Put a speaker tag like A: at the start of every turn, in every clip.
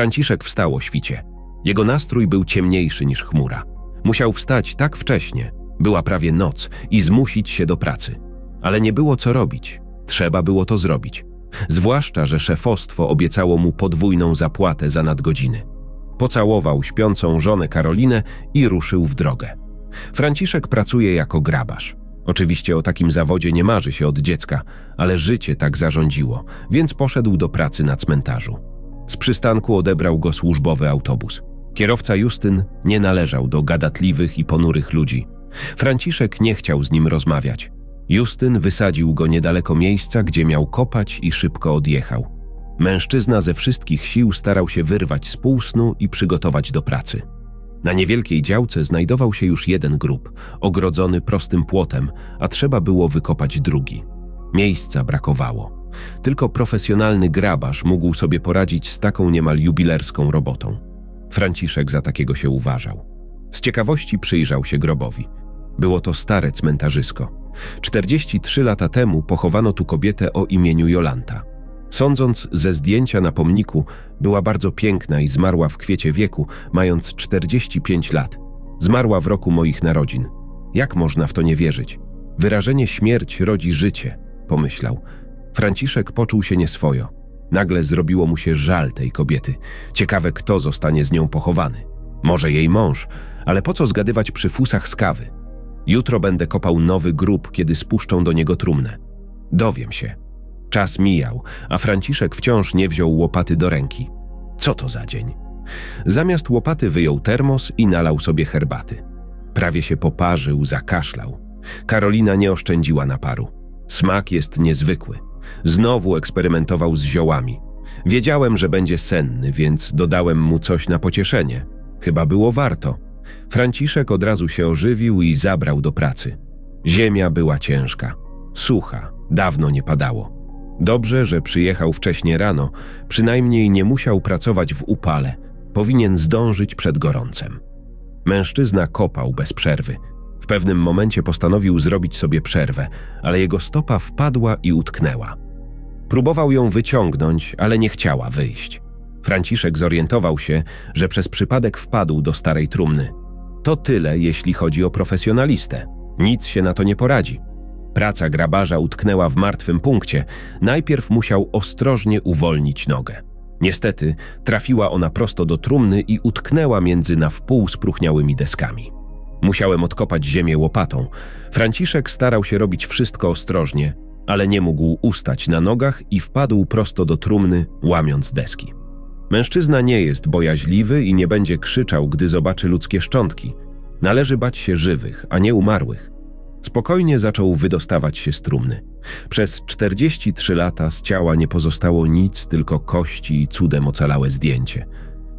A: Franciszek wstał o świcie. Jego nastrój był ciemniejszy niż chmura. Musiał wstać tak wcześnie, była prawie noc, i zmusić się do pracy. Ale nie było co robić. Trzeba było to zrobić. Zwłaszcza, że szefostwo obiecało mu podwójną zapłatę za nadgodziny. Pocałował śpiącą żonę Karolinę i ruszył w drogę. Franciszek pracuje jako grabarz. Oczywiście o takim zawodzie nie marzy się od dziecka, ale życie tak zarządziło, więc poszedł do pracy na cmentarzu. Z przystanku odebrał go służbowy autobus. Kierowca Justyn nie należał do gadatliwych i ponurych ludzi. Franciszek nie chciał z nim rozmawiać. Justyn wysadził go niedaleko miejsca, gdzie miał kopać i szybko odjechał. Mężczyzna ze wszystkich sił starał się wyrwać z półsnu i przygotować do pracy. Na niewielkiej działce znajdował się już jeden grób, ogrodzony prostym płotem, a trzeba było wykopać drugi. Miejsca brakowało. Tylko profesjonalny grabarz mógł sobie poradzić z taką niemal jubilerską robotą. Franciszek za takiego się uważał. Z ciekawości przyjrzał się grobowi. Było to stare cmentarzysko. 43 lata temu pochowano tu kobietę o imieniu Jolanta. Sądząc ze zdjęcia na pomniku, była bardzo piękna i zmarła w kwiecie wieku, mając 45 lat. Zmarła w roku moich narodzin. Jak można w to nie wierzyć? Wyrażenie śmierć rodzi życie, pomyślał. Franciszek poczuł się nieswojo. Nagle zrobiło mu się żal tej kobiety. Ciekawe, kto zostanie z nią pochowany. Może jej mąż, ale po co zgadywać przy fusach z kawy? Jutro będę kopał nowy grób, kiedy spuszczą do niego trumnę. Dowiem się. Czas mijał, a Franciszek wciąż nie wziął łopaty do ręki. Co to za dzień? Zamiast łopaty wyjął termos i nalał sobie herbaty. Prawie się poparzył, zakaszlał. Karolina nie oszczędziła naparu. Smak jest niezwykły. Znowu eksperymentował z ziołami. Wiedziałem, że będzie senny, więc dodałem mu coś na pocieszenie. Chyba było warto. Franciszek od razu się ożywił i zabrał do pracy. Ziemia była ciężka, sucha, dawno nie padało. Dobrze, że przyjechał wcześnie rano, przynajmniej nie musiał pracować w upale, powinien zdążyć przed gorącem. Mężczyzna kopał bez przerwy. Pewnym momencie postanowił zrobić sobie przerwę, ale jego stopa wpadła i utknęła. Próbował ją wyciągnąć, ale nie chciała wyjść. Franciszek zorientował się, że przez przypadek wpadł do starej trumny. To tyle, jeśli chodzi o profesjonalistę. Nic się na to nie poradzi. Praca grabarza utknęła w martwym punkcie. Najpierw musiał ostrożnie uwolnić nogę. Niestety trafiła ona prosto do trumny i utknęła między na wpół spróchniałymi deskami. Musiałem odkopać ziemię łopatą. Franciszek starał się robić wszystko ostrożnie, ale nie mógł ustać na nogach i wpadł prosto do trumny, łamiąc deski. Mężczyzna nie jest bojaźliwy i nie będzie krzyczał, gdy zobaczy ludzkie szczątki. Należy bać się żywych, a nie umarłych. Spokojnie zaczął wydostawać się z trumny. Przez 43 lata z ciała nie pozostało nic, tylko kości i cudem ocalałe zdjęcie.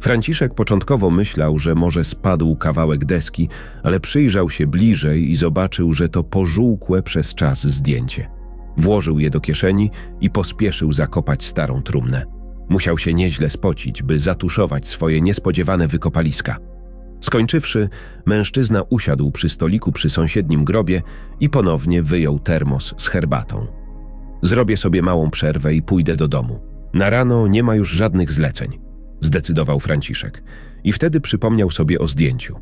A: Franciszek początkowo myślał, że może spadł kawałek deski, ale przyjrzał się bliżej i zobaczył, że to pożółkłe przez czas zdjęcie. Włożył je do kieszeni i pospieszył zakopać starą trumnę. Musiał się nieźle spocić, by zatuszować swoje niespodziewane wykopaliska. Skończywszy, mężczyzna usiadł przy stoliku przy sąsiednim grobie i ponownie wyjął termos z herbatą. Zrobię sobie małą przerwę i pójdę do domu. Na rano nie ma już żadnych zleceń, zdecydował Franciszek i wtedy przypomniał sobie o zdjęciu.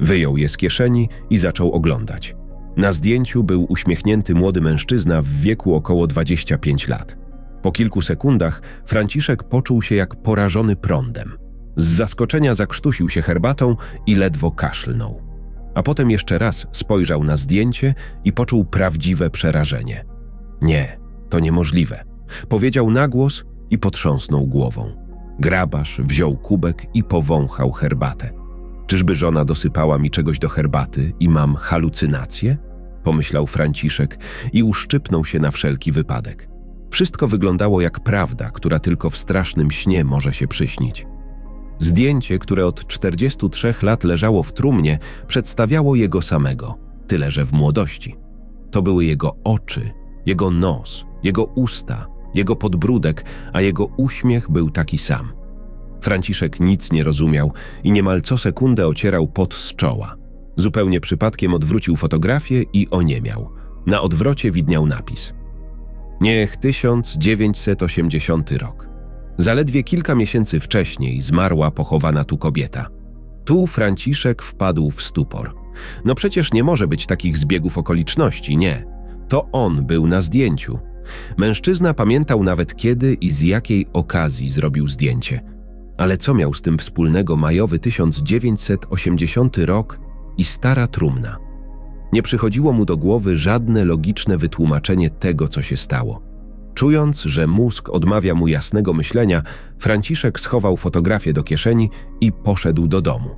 A: Wyjął je z kieszeni i zaczął oglądać. Na zdjęciu był uśmiechnięty młody mężczyzna w wieku około 25 lat. Po kilku sekundach Franciszek poczuł się jak porażony prądem. Z zaskoczenia zakrztusił się herbatą i ledwo kaszlnął. A potem jeszcze raz spojrzał na zdjęcie i poczuł prawdziwe przerażenie. Nie, to niemożliwe. Powiedział na głos i potrząsnął głową. Grabarz wziął kubek i powąchał herbatę. Czyżby żona dosypała mi czegoś do herbaty i mam halucynacje? Pomyślał Franciszek i uszczypnął się na wszelki wypadek. Wszystko wyglądało jak prawda, która tylko w strasznym śnie może się przyśnić. Zdjęcie, które od 43 lat leżało w trumnie, przedstawiało jego samego, tyle że w młodości. To były jego oczy, jego nos, jego usta, jego podbródek, a jego uśmiech był taki sam. Franciszek nic nie rozumiał i niemal co sekundę ocierał pot z czoła. Zupełnie przypadkiem odwrócił fotografię i oniemiał. Na odwrocie widniał napis – Niech 1980 rok. Zaledwie kilka miesięcy wcześniej zmarła pochowana tu kobieta. Tu Franciszek wpadł w stupor. No przecież nie może być takich zbiegów okoliczności, nie. To on był na zdjęciu. Mężczyzna pamiętał nawet kiedy i z jakiej okazji zrobił zdjęcie. Ale co miał z tym wspólnego majowy 1980 rok i stara trumna? Nie przychodziło mu do głowy żadne logiczne wytłumaczenie tego, co się stało. Czując, że mózg odmawia mu jasnego myślenia, Franciszek schował fotografię do kieszeni i poszedł do domu.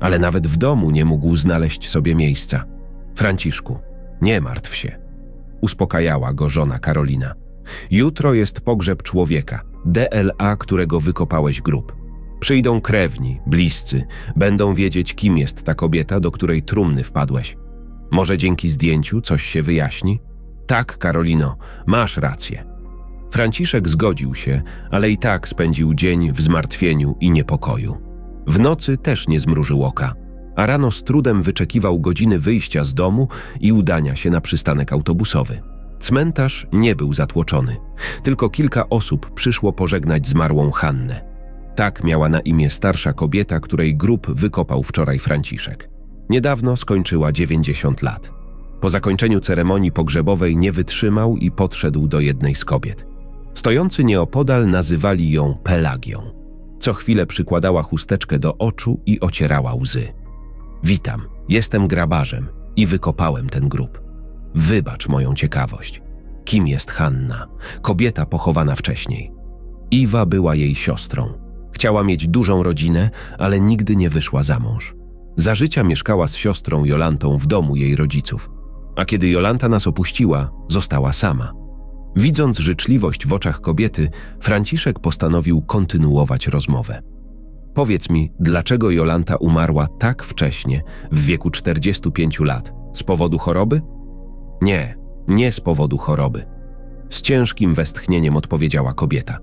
A: Ale nawet w domu nie mógł znaleźć sobie miejsca. Franciszku, nie martw się. Uspokajała go żona Karolina. Jutro jest pogrzeb człowieka, DLA, którego wykopałeś grób. Przyjdą krewni, bliscy, będą wiedzieć, kim jest ta kobieta, do której trumny wpadłeś. Może dzięki zdjęciu coś się wyjaśni? Tak, Karolino, masz rację. Franciszek zgodził się, ale i tak spędził dzień w zmartwieniu i niepokoju. W nocy też nie zmrużył oka, a rano z trudem wyczekiwał godziny wyjścia z domu i udania się na przystanek autobusowy. Cmentarz nie był zatłoczony, tylko kilka osób przyszło pożegnać zmarłą Hannę. Tak miała na imię starsza kobieta, której grób wykopał wczoraj Franciszek. Niedawno skończyła 90 lat. Po zakończeniu ceremonii pogrzebowej nie wytrzymał i podszedł do jednej z kobiet. Stojący nieopodal nazywali ją Pelagią. Co chwilę przykładała chusteczkę do oczu i ocierała łzy. Witam, jestem grabarzem i wykopałem ten grób. Wybacz moją ciekawość. Kim jest Hanna, kobieta pochowana wcześniej? Iwa była jej siostrą. Chciała mieć dużą rodzinę, ale nigdy nie wyszła za mąż. Za życia mieszkała z siostrą Jolantą w domu jej rodziców. A kiedy Jolanta nas opuściła, została sama. Widząc życzliwość w oczach kobiety, Franciszek postanowił kontynuować rozmowę. Powiedz mi, dlaczego Jolanta umarła tak wcześnie, w wieku 45 lat? Z powodu choroby? Nie, nie z powodu choroby. Z ciężkim westchnieniem odpowiedziała kobieta.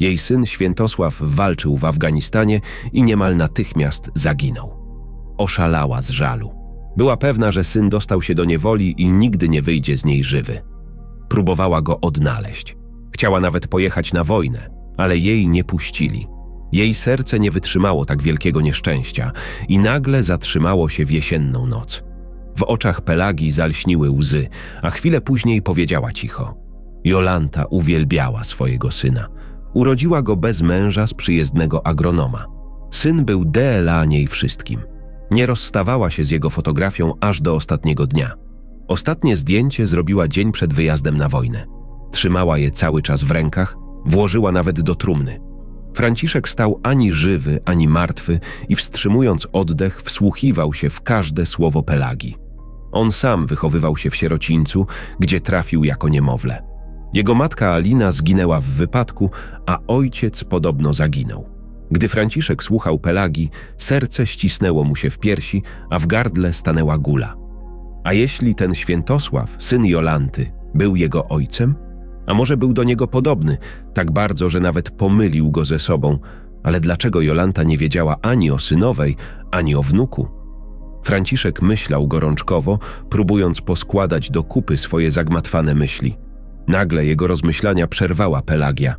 A: Jej syn Świętosław walczył w Afganistanie i niemal natychmiast zaginął. Oszalała z żalu. Była pewna, że syn dostał się do niewoli i nigdy nie wyjdzie z niej żywy. Próbowała go odnaleźć. Chciała nawet pojechać na wojnę, ale jej nie puścili. Jej serce nie wytrzymało tak wielkiego nieszczęścia i nagle zatrzymało się w jesienną noc. W oczach Pelagi zalśniły łzy, a chwilę później powiedziała cicho. Jolanta uwielbiała swojego syna. Urodziła go bez męża z przyjezdnego agronoma. Syn był DLA niej wszystkim. Nie rozstawała się z jego fotografią aż do ostatniego dnia. Ostatnie zdjęcie zrobiła dzień przed wyjazdem na wojnę. Trzymała je cały czas w rękach, włożyła nawet do trumny. Franciszek stał ani żywy, ani martwy i wstrzymując oddech, wsłuchiwał się w każde słowo Pelagi. On sam wychowywał się w sierocińcu, gdzie trafił jako niemowlę. Jego matka Alina zginęła w wypadku, a ojciec podobno zaginął. Gdy Franciszek słuchał Pelagi, serce ścisnęło mu się w piersi, a w gardle stanęła gula. A jeśli ten Świętosław, syn Jolanty, był jego ojcem? A może był do niego podobny, tak bardzo, że nawet pomylił go ze sobą, ale dlaczego Jolanta nie wiedziała ani o synowej, ani o wnuku? Franciszek myślał gorączkowo, próbując poskładać do kupy swoje zagmatwane myśli. Nagle jego rozmyślania przerwała Pelagia.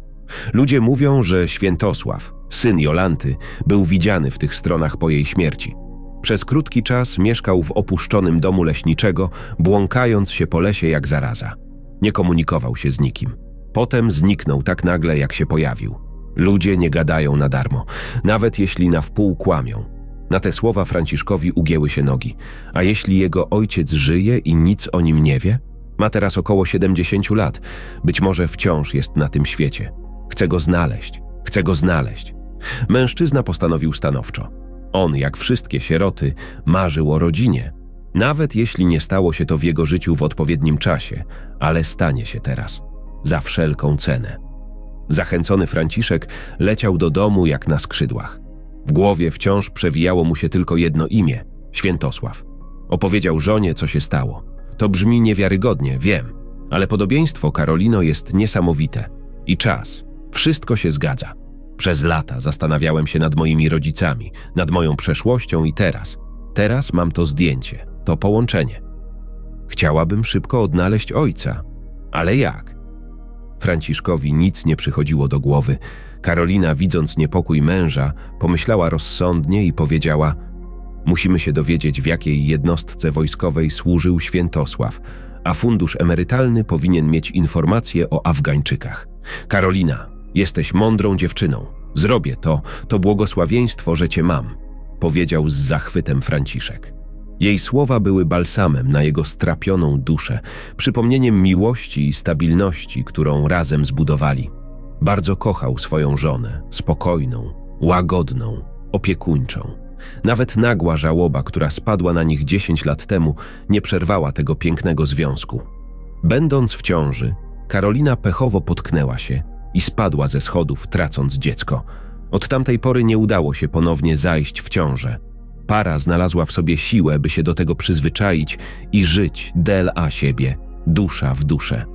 A: Ludzie mówią, że Świętosław, syn Jolanty, był widziany w tych stronach po jej śmierci. Przez krótki czas mieszkał w opuszczonym domu leśniczego, błąkając się po lesie jak zaraza. Nie komunikował się z nikim. Potem zniknął tak nagle, jak się pojawił. Ludzie nie gadają na darmo, nawet jeśli na wpół kłamią. Na te słowa Franciszkowi ugięły się nogi. A jeśli jego ojciec żyje i nic o nim nie wie? Ma teraz około 70 lat. Być może wciąż jest na tym świecie. Chce go znaleźć. Chce go znaleźć. Mężczyzna postanowił stanowczo. On, jak wszystkie sieroty, marzył o rodzinie. Nawet jeśli nie stało się to w jego życiu w odpowiednim czasie, ale stanie się teraz. Za wszelką cenę. Zachęcony Franciszek leciał do domu jak na skrzydłach. W głowie wciąż przewijało mu się tylko jedno imię Świętosław. Opowiedział żonie, co się stało. To brzmi niewiarygodnie, wiem, ale podobieństwo Karolino jest niesamowite. I czas. Wszystko się zgadza. Przez lata zastanawiałem się nad moimi rodzicami, nad moją przeszłością i teraz. Teraz mam to zdjęcie, to połączenie. Chciałabym szybko odnaleźć ojca. Ale jak? Franciszkowi nic nie przychodziło do głowy. Karolina, widząc niepokój męża, pomyślała rozsądnie i powiedziała: Musimy się dowiedzieć, w jakiej jednostce wojskowej służył Świętosław, a fundusz emerytalny powinien mieć informacje o Afgańczykach. Karolina, jesteś mądrą dziewczyną. Zrobię to, to błogosławieństwo, że cię mam, powiedział z zachwytem Franciszek. Jej słowa były balsamem na jego strapioną duszę, przypomnieniem miłości i stabilności, którą razem zbudowali. Bardzo kochał swoją żonę, spokojną, łagodną, opiekuńczą. Nawet nagła żałoba, która spadła na nich 10 lat temu, nie przerwała tego pięknego związku. Będąc w ciąży, Karolina pechowo potknęła się i spadła ze schodów, tracąc dziecko. Od tamtej pory nie udało się ponownie zajść w ciążę. Para znalazła w sobie siłę, by się do tego przyzwyczaić i żyć del a siebie, dusza w duszę.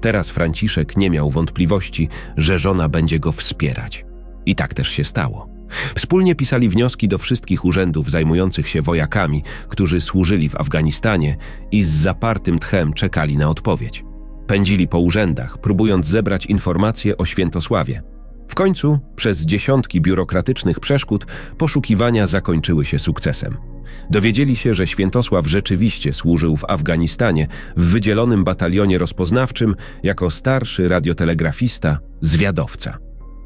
A: Teraz Franciszek nie miał wątpliwości, że żona będzie go wspierać. I tak też się stało. Wspólnie pisali wnioski do wszystkich urzędów zajmujących się wojakami, którzy służyli w Afganistanie i z zapartym tchem czekali na odpowiedź. Pędzili po urzędach, próbując zebrać informacje o Świętosławie. W końcu, przez dziesiątki biurokratycznych przeszkód, poszukiwania zakończyły się sukcesem. Dowiedzieli się, że Świętosław rzeczywiście służył w Afganistanie w wydzielonym batalionie rozpoznawczym jako starszy radiotelegrafista, zwiadowca.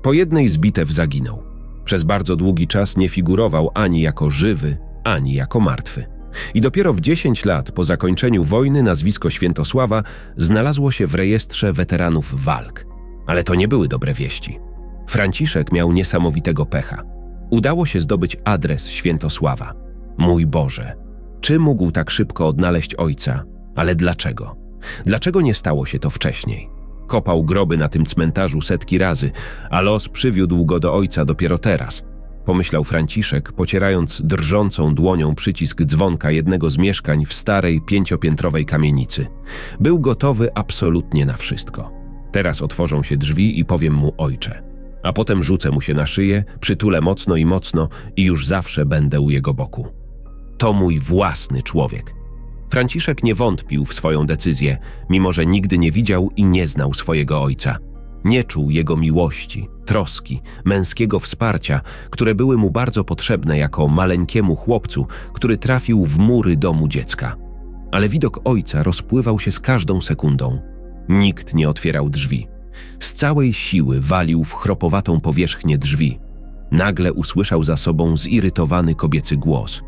A: Po jednej z bitew zaginął. Przez bardzo długi czas nie figurował ani jako żywy, ani jako martwy. I dopiero w 10 lat po zakończeniu wojny nazwisko Świętosława znalazło się w rejestrze weteranów walk. Ale to nie były dobre wieści. Franciszek miał niesamowitego pecha. Udało się zdobyć adres Świętosława. Mój Boże, czy mógł tak szybko odnaleźć ojca? Ale dlaczego? Dlaczego nie stało się to wcześniej? Kopał groby na tym cmentarzu setki razy, a los przywiódł go do ojca dopiero teraz. Pomyślał Franciszek, pocierając drżącą dłonią przycisk dzwonka jednego z mieszkań w starej, pięciopiętrowej kamienicy. Był gotowy absolutnie na wszystko. Teraz otworzą się drzwi i powiem mu ojcze. A potem rzucę mu się na szyję, przytulę mocno i mocno i już zawsze będę u jego boku. To mój własny człowiek. Franciszek nie wątpił w swoją decyzję, mimo że nigdy nie widział i nie znał swojego ojca. Nie czuł jego miłości, troski, męskiego wsparcia, które były mu bardzo potrzebne jako maleńkiemu chłopcu, który trafił w mury domu dziecka. Ale widok ojca rozpływał się z każdą sekundą. Nikt nie otwierał drzwi. Z całej siły walił w chropowatą powierzchnię drzwi. Nagle usłyszał za sobą zirytowany kobiecy głos.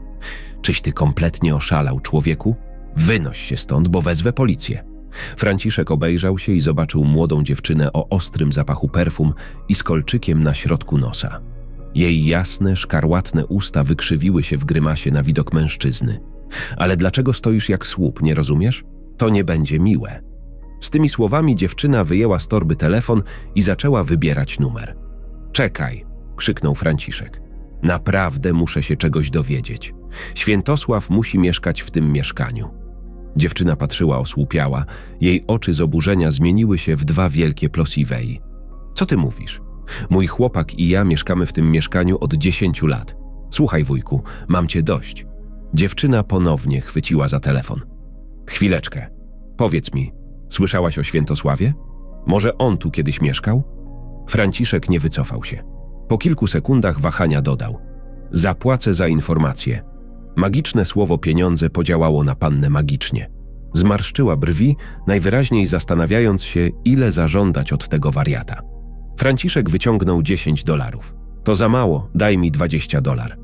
A: Czyś ty kompletnie oszalał, człowieku? Wynoś się stąd, bo wezwę policję. Franciszek obejrzał się i zobaczył młodą dziewczynę o ostrym zapachu perfum i z kolczykiem na środku nosa. Jej jasne, szkarłatne usta wykrzywiły się w grymasie na widok mężczyzny. Ale dlaczego stoisz jak słup, nie rozumiesz? To nie będzie miłe. Z tymi słowami dziewczyna wyjęła z torby telefon i zaczęła wybierać numer. Czekaj, krzyknął Franciszek. Naprawdę muszę się czegoś dowiedzieć. Świętosław musi mieszkać w tym mieszkaniu. Dziewczyna patrzyła osłupiała, jej oczy z oburzenia zmieniły się w dwa wielkie plosiwei. Co ty mówisz? Mój chłopak i ja mieszkamy w tym mieszkaniu od dziesięciu lat. Słuchaj, wujku, mam cię dość. Dziewczyna ponownie chwyciła za telefon. Chwileczkę. Powiedz mi, słyszałaś o Świętosławie? Może on tu kiedyś mieszkał? Franciszek nie wycofał się. Po kilku sekundach wahania dodał: Zapłacę za informację. Magiczne słowo pieniądze podziałało na pannę magicznie. Zmarszczyła brwi, najwyraźniej zastanawiając się, ile zażądać od tego wariata. Franciszek wyciągnął 10 dolarów. To za mało, daj mi 20 dolar.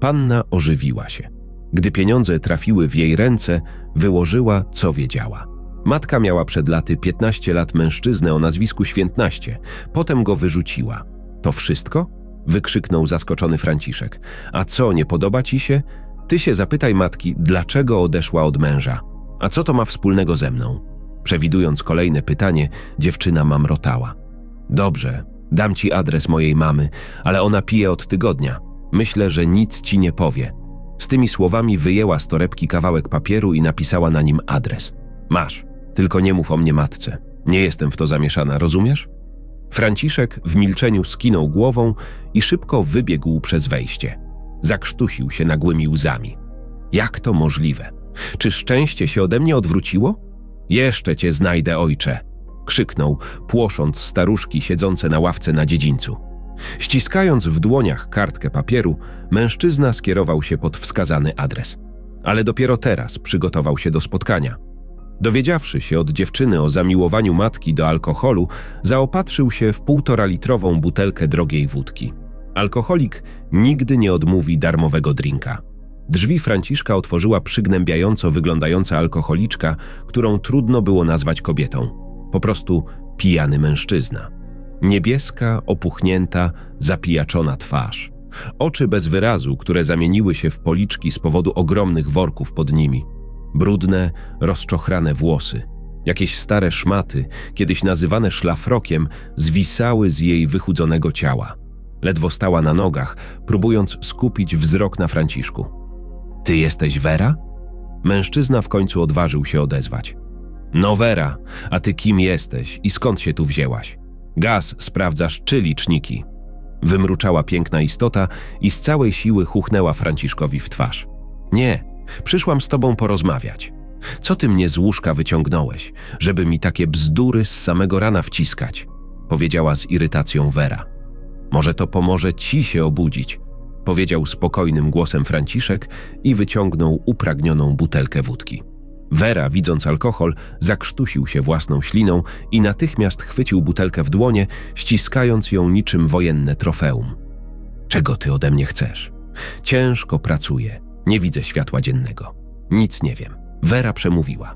A: Panna ożywiła się. Gdy pieniądze trafiły w jej ręce, wyłożyła, co wiedziała. Matka miała przed laty 15 lat mężczyznę o nazwisku Świętnaście, potem go wyrzuciła. To wszystko? wykrzyknął zaskoczony Franciszek. A co, nie podoba ci się? Ty się zapytaj matki, dlaczego odeszła od męża. A co to ma wspólnego ze mną? Przewidując kolejne pytanie, dziewczyna mamrotała. Dobrze, dam ci adres mojej mamy, ale ona pije od tygodnia. Myślę, że nic ci nie powie. Z tymi słowami wyjęła z torebki kawałek papieru i napisała na nim adres. Masz, tylko nie mów o mnie matce. Nie jestem w to zamieszana, rozumiesz? Franciszek w milczeniu skinął głową i szybko wybiegł przez wejście. Zakrztusił się nagłymi łzami. Jak to możliwe? Czy szczęście się ode mnie odwróciło? Jeszcze cię znajdę, ojcze. krzyknął, płosząc staruszki siedzące na ławce na dziedzińcu. Ściskając w dłoniach kartkę papieru, mężczyzna skierował się pod wskazany adres. Ale dopiero teraz przygotował się do spotkania. Dowiedziawszy się od dziewczyny o zamiłowaniu matki do alkoholu, zaopatrzył się w półtora litrową butelkę drogiej wódki. Alkoholik nigdy nie odmówi darmowego drinka. Drzwi Franciszka otworzyła przygnębiająco wyglądająca alkoholiczka, którą trudno było nazwać kobietą. Po prostu pijany mężczyzna. Niebieska, opuchnięta, zapijaczona twarz. Oczy bez wyrazu, które zamieniły się w policzki z powodu ogromnych worków pod nimi. Brudne, rozczochrane włosy. Jakieś stare szmaty, kiedyś nazywane szlafrokiem, zwisały z jej wychudzonego ciała. Ledwo stała na nogach, próbując skupić wzrok na Franciszku. Ty jesteś Wera? Mężczyzna w końcu odważył się odezwać. No Wera, a ty kim jesteś i skąd się tu wzięłaś? Gaz sprawdzasz czy liczniki? Wymruczała piękna istota i z całej siły chuchnęła Franciszkowi w twarz. Nie, przyszłam z tobą porozmawiać. Co ty mnie z łóżka wyciągnąłeś, żeby mi takie bzdury z samego rana wciskać? Powiedziała z irytacją Wera. Może to pomoże ci się obudzić, powiedział spokojnym głosem Franciszek i wyciągnął upragnioną butelkę wódki. Wera, widząc alkohol, zakrztusił się własną śliną i natychmiast chwycił butelkę w dłonie, ściskając ją niczym wojenne trofeum. Czego ty ode mnie chcesz? Ciężko pracuję, nie widzę światła dziennego. Nic nie wiem. Wera przemówiła.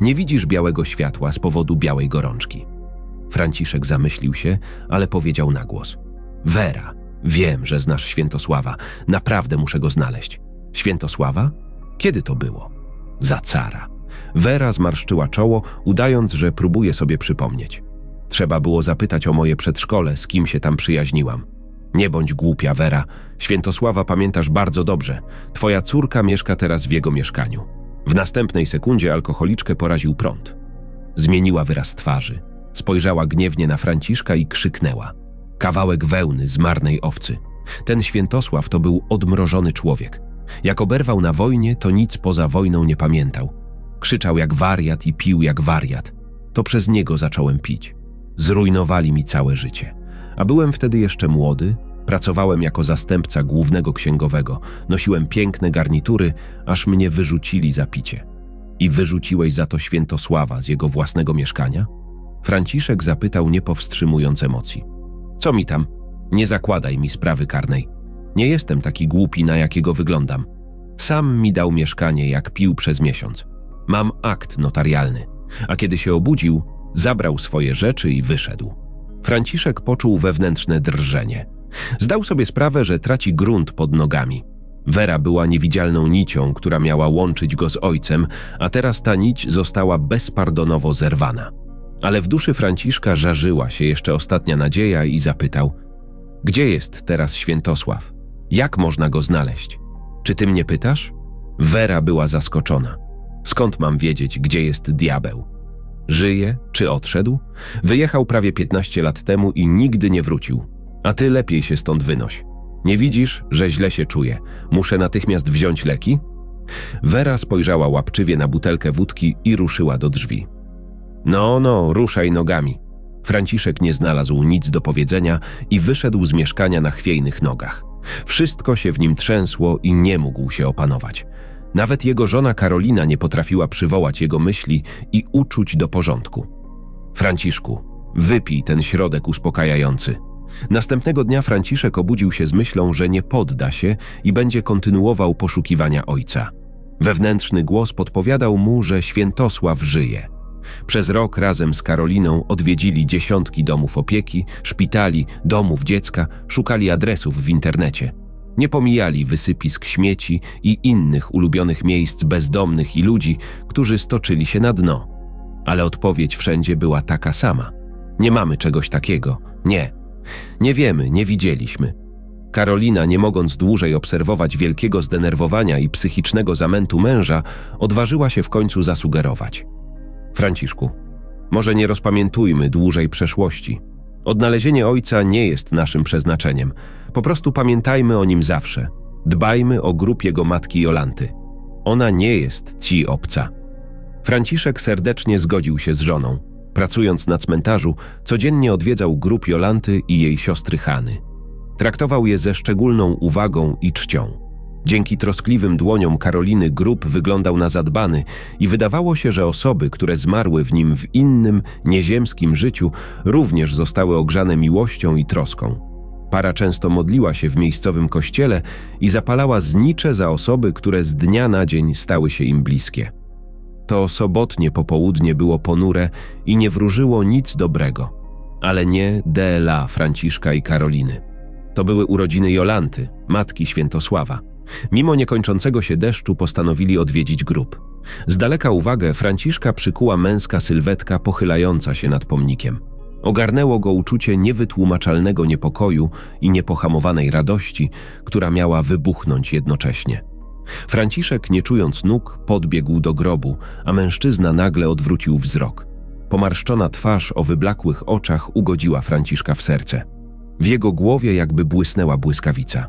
A: Nie widzisz białego światła z powodu białej gorączki. Franciszek zamyślił się, ale powiedział na głos. Wera, wiem, że znasz Świętosława. Naprawdę muszę go znaleźć. Świętosława? Kiedy to było? Za cara. Wera zmarszczyła czoło, udając, że próbuje sobie przypomnieć. Trzeba było zapytać o moje przedszkole, z kim się tam przyjaźniłam. Nie bądź głupia, Wera. Świętosława pamiętasz bardzo dobrze. Twoja córka mieszka teraz w jego mieszkaniu. W następnej sekundzie alkoholiczkę poraził prąd. Zmieniła wyraz twarzy. Spojrzała gniewnie na Franciszka i krzyknęła. Kawałek wełny z marnej owcy. Ten Świętosław to był odmrożony człowiek. Jak oberwał na wojnie, to nic poza wojną nie pamiętał. Krzyczał jak wariat i pił jak wariat. To przez niego zacząłem pić. Zrujnowali mi całe życie. A byłem wtedy jeszcze młody, pracowałem jako zastępca głównego księgowego, nosiłem piękne garnitury, aż mnie wyrzucili za picie. I wyrzuciłeś za to Świętosława z jego własnego mieszkania? Franciszek zapytał, nie powstrzymując emocji. Co mi tam? Nie zakładaj mi sprawy karnej. Nie jestem taki głupi, na jakiego wyglądam. Sam mi dał mieszkanie, jak pił przez miesiąc. Mam akt notarialny. A kiedy się obudził, zabrał swoje rzeczy i wyszedł. Franciszek poczuł wewnętrzne drżenie. Zdał sobie sprawę, że traci grunt pod nogami. Wera była niewidzialną nicią, która miała łączyć go z ojcem, a teraz ta nić została bezpardonowo zerwana. Ale w duszy Franciszka żarzyła się jeszcze ostatnia nadzieja i zapytał: Gdzie jest teraz Świętosław? Jak można go znaleźć? Czy ty mnie pytasz? Wera była zaskoczona. Skąd mam wiedzieć, gdzie jest diabeł? Żyje czy odszedł? Wyjechał prawie 15 lat temu i nigdy nie wrócił. A ty lepiej się stąd wynoś. Nie widzisz, że źle się czuję. Muszę natychmiast wziąć leki? Wera spojrzała łapczywie na butelkę wódki i ruszyła do drzwi. No, no, ruszaj nogami. Franciszek nie znalazł nic do powiedzenia i wyszedł z mieszkania na chwiejnych nogach. Wszystko się w nim trzęsło i nie mógł się opanować. Nawet jego żona Karolina nie potrafiła przywołać jego myśli i uczuć do porządku. Franciszku, wypij ten środek uspokajający. Następnego dnia Franciszek obudził się z myślą, że nie podda się i będzie kontynuował poszukiwania ojca. Wewnętrzny głos podpowiadał mu, że Świętosław żyje. Przez rok razem z Karoliną odwiedzili dziesiątki domów opieki, szpitali, domów dziecka, szukali adresów w internecie. Nie pomijali wysypisk śmieci i innych ulubionych miejsc bezdomnych i ludzi, którzy stoczyli się na dno. Ale odpowiedź wszędzie była taka sama. Nie mamy czegoś takiego. Nie. Nie wiemy, nie widzieliśmy. Karolina, nie mogąc dłużej obserwować wielkiego zdenerwowania i psychicznego zamętu męża, odważyła się w końcu zasugerować. Franciszku, może nie rozpamiętujmy dłużej przeszłości. Odnalezienie ojca nie jest naszym przeznaczeniem. Po prostu pamiętajmy o nim zawsze. Dbajmy o grób jego matki Jolanty. Ona nie jest ci obca. Franciszek serdecznie zgodził się z żoną. Pracując na cmentarzu, codziennie odwiedzał grób Jolanty i jej siostry Hany. Traktował je ze szczególną uwagą i czcią. Dzięki troskliwym dłoniom Karoliny grób wyglądał na zadbany i wydawało się, że osoby, które zmarły w nim w innym, nieziemskim życiu, również zostały ogrzane miłością i troską. Para często modliła się w miejscowym kościele i zapalała znicze za osoby, które z dnia na dzień stały się im bliskie. To sobotnie popołudnie było ponure i nie wróżyło nic dobrego, ale nie DLA Franciszka i Karoliny. To były urodziny Jolanty, matki Świętosława. Mimo niekończącego się deszczu postanowili odwiedzić grób. Z daleka uwagę Franciszka przykuła męska sylwetka pochylająca się nad pomnikiem. Ogarnęło go uczucie niewytłumaczalnego niepokoju i niepohamowanej radości, która miała wybuchnąć jednocześnie. Franciszek, nie czując nóg, podbiegł do grobu, a mężczyzna nagle odwrócił wzrok. Pomarszczona twarz o wyblakłych oczach ugodziła Franciszka w serce. W jego głowie jakby błysnęła błyskawica.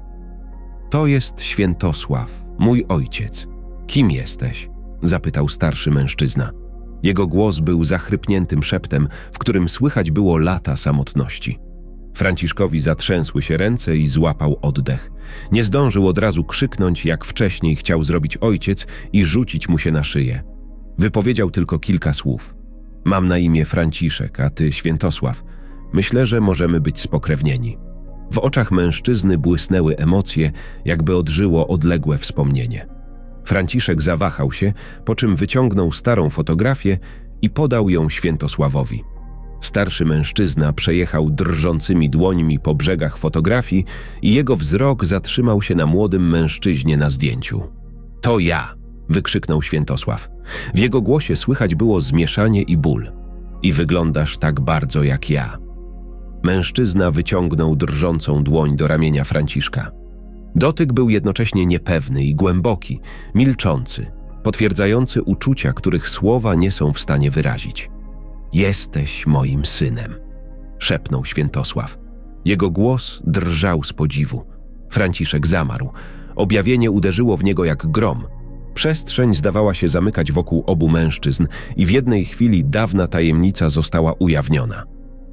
A: To jest Świętosław, mój ojciec. Kim jesteś? zapytał starszy mężczyzna. Jego głos był zachrypniętym szeptem, w którym słychać było lata samotności. Franciszkowi zatrzęsły się ręce i złapał oddech. Nie zdążył od razu krzyknąć, jak wcześniej chciał zrobić ojciec i rzucić mu się na szyję. Wypowiedział tylko kilka słów. Mam na imię Franciszek, a ty Świętosław. Myślę, że możemy być spokrewnieni. W oczach mężczyzny błysnęły emocje, jakby odżyło odległe wspomnienie. Franciszek zawahał się, po czym wyciągnął starą fotografię i podał ją Świętosławowi. Starszy mężczyzna przejechał drżącymi dłońmi po brzegach fotografii i jego wzrok zatrzymał się na młodym mężczyźnie na zdjęciu. To ja! wykrzyknął Świętosław. W jego głosie słychać było zmieszanie i ból. I wyglądasz tak bardzo jak ja. Mężczyzna wyciągnął drżącą dłoń do ramienia Franciszka. Dotyk był jednocześnie niepewny i głęboki, milczący, potwierdzający uczucia, których słowa nie są w stanie wyrazić. Jesteś moim synem, szepnął Świętosław. Jego głos drżał z podziwu. Franciszek zamarł. Objawienie uderzyło w niego jak grom. Przestrzeń zdawała się zamykać wokół obu mężczyzn i w jednej chwili dawna tajemnica została ujawniona.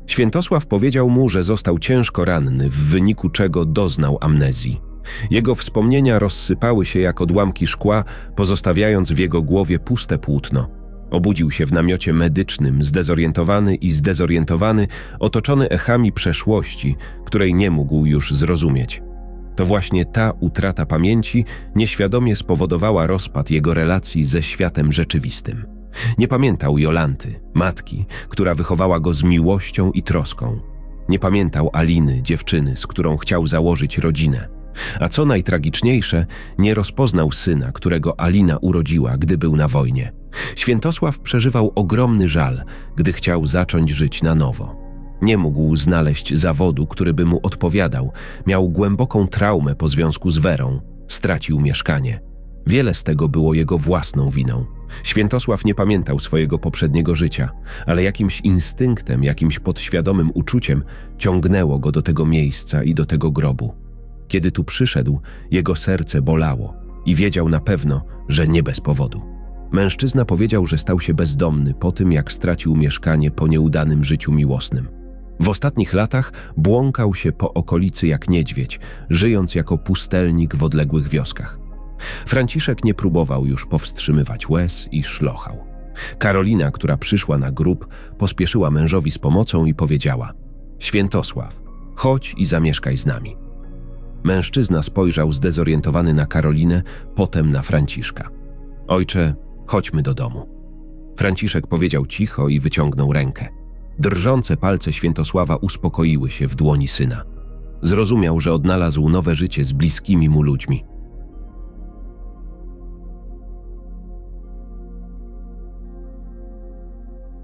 A: Świętosław powiedział mu, że został ciężko ranny, w wyniku czego doznał amnezji. Jego wspomnienia rozsypały się jak odłamki szkła, pozostawiając w jego głowie puste płótno. Obudził się w namiocie medycznym, zdezorientowany i zdezorientowany, otoczony echami przeszłości, której nie mógł już zrozumieć. To właśnie ta utrata pamięci nieświadomie spowodowała rozpad jego relacji ze światem rzeczywistym. Nie pamiętał Jolanty, matki, która wychowała go z miłością i troską. Nie pamiętał Aliny, dziewczyny, z którą chciał założyć rodzinę. A co najtragiczniejsze, nie rozpoznał syna, którego Alina urodziła, gdy był na wojnie. Świętosław przeżywał ogromny żal, gdy chciał zacząć żyć na nowo. Nie mógł znaleźć zawodu, który by mu odpowiadał, miał głęboką traumę po związku z Werą, stracił mieszkanie. Wiele z tego było jego własną winą. Świętosław nie pamiętał swojego poprzedniego życia, ale jakimś instynktem, jakimś podświadomym uczuciem ciągnęło go do tego miejsca i do tego grobu. Kiedy tu przyszedł, jego serce bolało i wiedział na pewno, że nie bez powodu. Mężczyzna powiedział, że stał się bezdomny po tym, jak stracił mieszkanie po nieudanym życiu miłosnym. W ostatnich latach błąkał się po okolicy jak niedźwiedź, żyjąc jako pustelnik w odległych wioskach. Franciszek nie próbował już powstrzymywać łez i szlochał. Karolina, która przyszła na grób, pospieszyła mężowi z pomocą i powiedziała: Świętosław, chodź i zamieszkaj z nami. Mężczyzna spojrzał zdezorientowany na Karolinę, potem na Franciszka. Ojcze, chodźmy do domu. Franciszek powiedział cicho i wyciągnął rękę. Drżące palce Świętosława uspokoiły się w dłoni syna. Zrozumiał, że odnalazł nowe życie z bliskimi mu ludźmi.